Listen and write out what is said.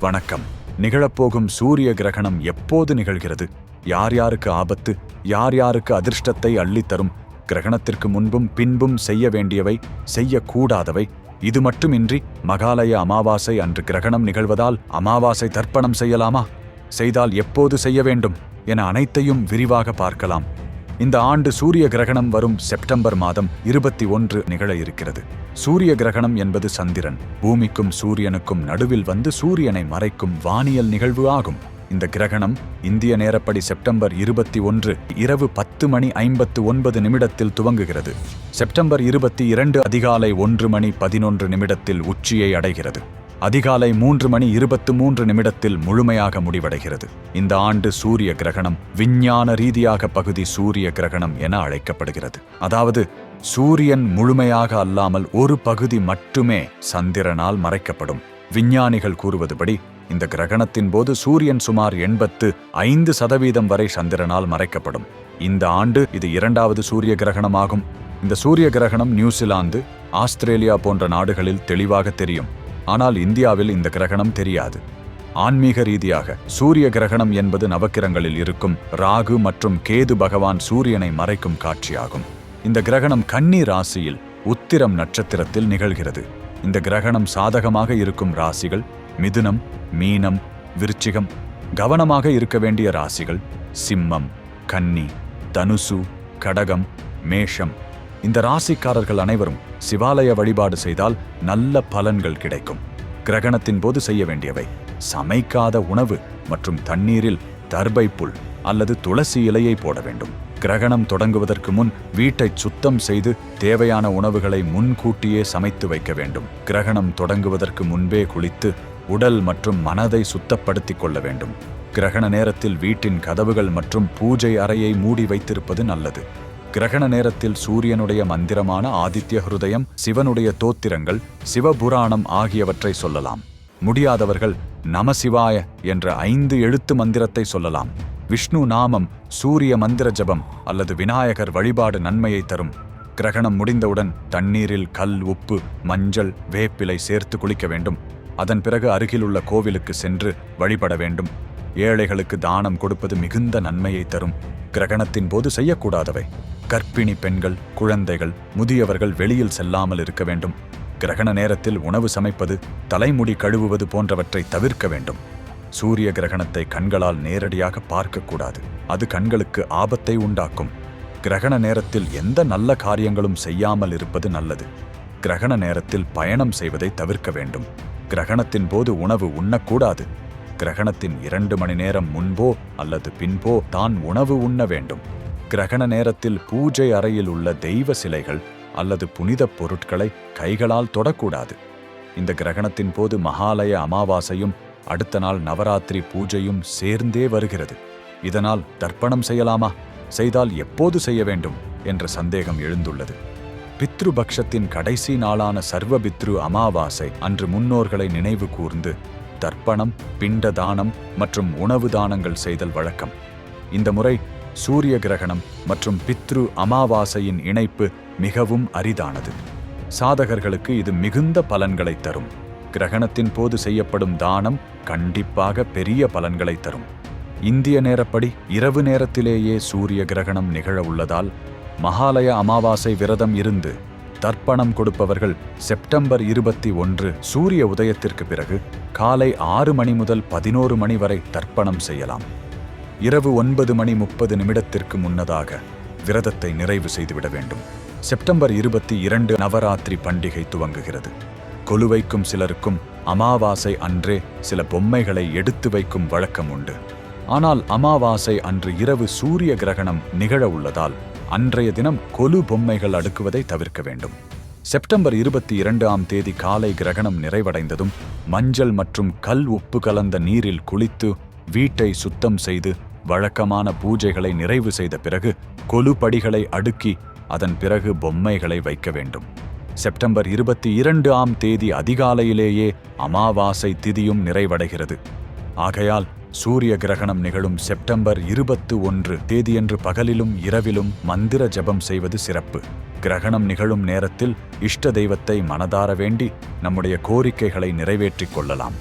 வணக்கம். நிகழப்போகும் சூரிய கிரகணம் எப்போது நிகழ்கிறது? யார் யாருக்கு ஆபத்து? யார் யாருக்கு அதிர்ஷ்டத்தை அள்ளித்தரும்? கிரகணத்திற்கு முன்பும் பின்பும் செய்ய வேண்டியவை செய்யக்கூடாதவை. இது மட்டுமின்றி மகாலய அமாவாசை அன்று கிரகணம் நிகழ்வதால் அமாவாசை தர்ப்பணம் செய்யலாமா? செய்தால் எப்போது செய்ய வேண்டும்? என அனைத்தையும் விரிவாக பார்க்கலாம். இந்த ஆண்டு சூரிய கிரகணம் வரும் செப்டம்பர் மாதம் இருபத்தி ஒன்று நிகழ இருக்கிறது. சூரிய கிரகணம் என்பது சந்திரன். பூமிக்கும் சூரியனுக்கும் நடுவில் வந்து சூரியனை மறைக்கும் வானியல் நிகழ்வு ஆகும். இந்த கிரகணம் இந்திய நேரப்படி செப்டம்பர் இருபத்தி ஒன்று இரவு பத்து மணி ஐம்பத்து ஒன்பது நிமிடத்தில் துவங்குகிறது. செப்டம்பர் இருபத்தி இரண்டு அதிகாலை ஒன்று மணி பதினொன்று நிமிடத்தில் உச்சியை அடைகிறது. அதிகாலை மூன்று மணி இருபத்து மூன்று நிமிடத்தில் முழுமையாக முடிவடைகிறது. இந்த ஆண்டு சூரிய கிரகணம் விஞ்ஞான ரீதியாக பகுதி சூரிய கிரகணம் என அழைக்கப்படுகிறது. அதாவது சூரியன் முழுமையாக அல்லாமல் ஒரு பகுதி மட்டுமே சந்திரனால் மறைக்கப்படும். விஞ்ஞானிகள் கூறுவதுபடி இந்த கிரகணத்தின் போது சூரியன் சுமார் எண்பத்து ஐந்து சதவீதம் வரை சந்திரனால் மறைக்கப்படும். இந்த ஆண்டு இது இரண்டாவது சூரிய கிரகணமாகும். இந்த சூரிய கிரகணம் நியூசிலாந்து ஆஸ்திரேலியா போன்ற நாடுகளில் தெளிவாக தெரியும். ஆனால் இந்தியாவில் இந்த கிரகணம் தெரியாது. ஆன்மீக ரீதியாக சூரிய கிரகணம் என்பது நவக்கிரங்களில் இருக்கும் ராகு மற்றும் கேது பகவான் சூரியனை மறைக்கும் காட்சியாகும். இந்த கிரகணம் கன்னி ராசியில் உத்திரம் நட்சத்திரத்தில் நிகழ்கிறது. இந்த கிரகணம் சாதகமாக இருக்கும் ராசிகள் மிதுனம் மீனம் விருச்சிகம் கவனமாக இருக்க வேண்டிய ராசிகள் சிம்மம் கன்னி தனுசு கடகம் மேஷம் இந்த ராசிக்காரர்கள் அனைவரும் சிவாலய வழிபாடு செய்தால் நல்ல பலன்கள் கிடைக்கும். கிரகணத்தின் போது செய்ய வேண்டியவை சமைக்காத உணவு மற்றும் தண்ணீரில் தர்பை புல் அல்லது துளசி இலையை போட வேண்டும். கிரகணம் தொடங்குவதற்கு முன் வீட்டை சுத்தம் செய்து தேவையான உணவுகளை முன்கூட்டியே சமைத்து வைக்க வேண்டும். கிரகணம் தொடங்குவதற்கு முன்பே குளித்து உடல் மற்றும் மனதை சுத்தப்படுத்திக் கொள்ள வேண்டும். கிரகண நேரத்தில் வீட்டின் கதவுகள் மற்றும் பூஜை அறையை மூடி வைத்திருப்பது நல்லது. கிரகண நேரத்தில் சூரியனுடைய மந்திரமான ஆதித்ய ஹிருதயம் சிவனுடைய தோத்திரங்கள் சிவபுராணம் ஆகியவற்றை சொல்லலாம். முடியாதவர்கள் நமசிவாய என்ற ஐந்து எழுத்து மந்திரத்தை சொல்லலாம். விஷ்ணு நாமம் சூரிய மந்திர ஜபம் அல்லது விநாயகர் வழிபாடு நன்மையை தரும். கிரகணம் முடிந்தவுடன் தண்ணீரில் கல் உப்பு மஞ்சள் வேப்பிலை சேர்த்து குளிக்க வேண்டும். அதன் பிறகு அருகிலுள்ள கோவிலுக்கு சென்று வழிபட வேண்டும். ஏழைகளுக்கு தானம் கொடுப்பது மிகுந்த நன்மையை தரும். கிரகணத்தின் போது செய்யக்கூடாதவை. கர்ப்பிணி பெண்கள் குழந்தைகள் முதியவர்கள் வெளியில் செல்லாமல் இருக்க வேண்டும். கிரகண நேரத்தில் உணவு சமைப்பது தலைமுடி கழுவுவது போன்றவற்றை தவிர்க்க வேண்டும். சூரிய கிரகணத்தை கண்களால் நேரடியாக பார்க்கக்கூடாது. அது கண்களுக்கு ஆபத்தை உண்டாக்கும். கிரகண நேரத்தில் எந்த நல்ல காரியங்களும் செய்யாமல் இருப்பது நல்லது. கிரகண நேரத்தில் பயணம் செய்வதை தவிர்க்க வேண்டும். கிரகணத்தின் போது உணவு உண்ணக்கூடாது. கிரகணத்தின் இரண்டு மணி நேரம் முன்போ அல்லது பின்போ தான் உணவு உண்ண வேண்டும். கிரகண நேரத்தில் பூஜை அறையில் உள்ள தெய்வ சிலைகள் அல்லது புனிதப் பொருட்களை கைகளால் தொடக்கூடாது. இந்த கிரகணத்தின் போது மகாலய அமாவாசையும் அடுத்த நாள் நவராத்திரி பூஜையும் சேர்ந்தே வருகிறது. இதனால் தர்ப்பணம் செய்யலாமா? செய்தால் எப்போது செய்ய வேண்டும்? என்ற சந்தேகம் எழுந்துள்ளது. பித்ருபக்ஷத்தின் கடைசி நாளான சர்வபித்ரு அமாவாசை அன்று முன்னோர்களை நினைவு கூர்ந்து தர்ப்பணம் பிண்ட தானம் மற்றும் உணவு தானங்கள் செய்தல் வழக்கம். இந்த முறை சூரிய கிரகணம் மற்றும் பித்ரு அமாவாசையின் இணைப்பு மிகவும் அரிதானது. சாதகர்களுக்கு இது மிகுந்த பலன்களை தரும். கிரகணத்தின் போது செய்யப்படும் தானம் கண்டிப்பாக பெரிய பலன்களை தரும். இந்திய நேரப்படி இரவு நேரத்திலேயே சூரிய கிரகணம் நிகழ உள்ளதால் மகாலய அமாவாசை விரதம் இருந்து தர்ப்பணம் கொடுப்பவர்கள் செப்டம்பர் இருபத்தி ஒன்று சூரிய உதயத்திற்கு பிறகு காலை ஆறு மணி முதல் பதினோரு மணி வரை தர்ப்பணம் செய்யலாம். இரவு ஒன்பது மணி முப்பது நிமிடத்திற்கு முன்னதாக விரதத்தை நிறைவு செய்துவிட வேண்டும். செப்டம்பர் இருபத்தி இரண்டு நவராத்திரி பண்டிகை துவங்குகிறது. கொலுவைக்கும் சிலருக்கும் அமாவாசை அன்றே சில பொம்மைகளை எடுத்து வைக்கும் வழக்கம் உண்டு. ஆனால் அமாவாசை அன்று இரவு சூரிய கிரகணம் நிகழ உள்ளதால் அன்றைய தினம் கொலு பொம்மைகள் அடுக்குவதை தவிர்க்க வேண்டும். செப்டம்பர் இருபத்தி இரண்டாம் தேதி காலை கிரகணம் நிறைவடைந்ததும் மஞ்சள் மற்றும் கல் உப்பு கலந்த நீரில் குளித்து வீட்டை சுத்தம் செய்து வழக்கமான பூஜைகளை நிறைவு செய்த பிறகு கொலு படிகளை அடுக்கி அதன் பிறகு பொம்மைகளை வைக்க வேண்டும். செப்டம்பர் இருபத்தி இரண்டு ஆம் தேதி அதிகாலையிலேயே அமாவாசை திதியும் நிறைவடைகிறது. ஆகையால் சூரிய கிரகணம் நிகழும் செப்டம்பர் இருபத்து ஒன்று தேதியன்று பகலிலும் இரவிலும் மந்திர ஜபம் செய்வது சிறப்பு. கிரகணம் நிகழும் நேரத்தில் இஷ்ட தெய்வத்தை மனதார வேண்டி நம்முடைய கோரிக்கைகளை நிறைவேற்றிக் கொள்ளலாம்.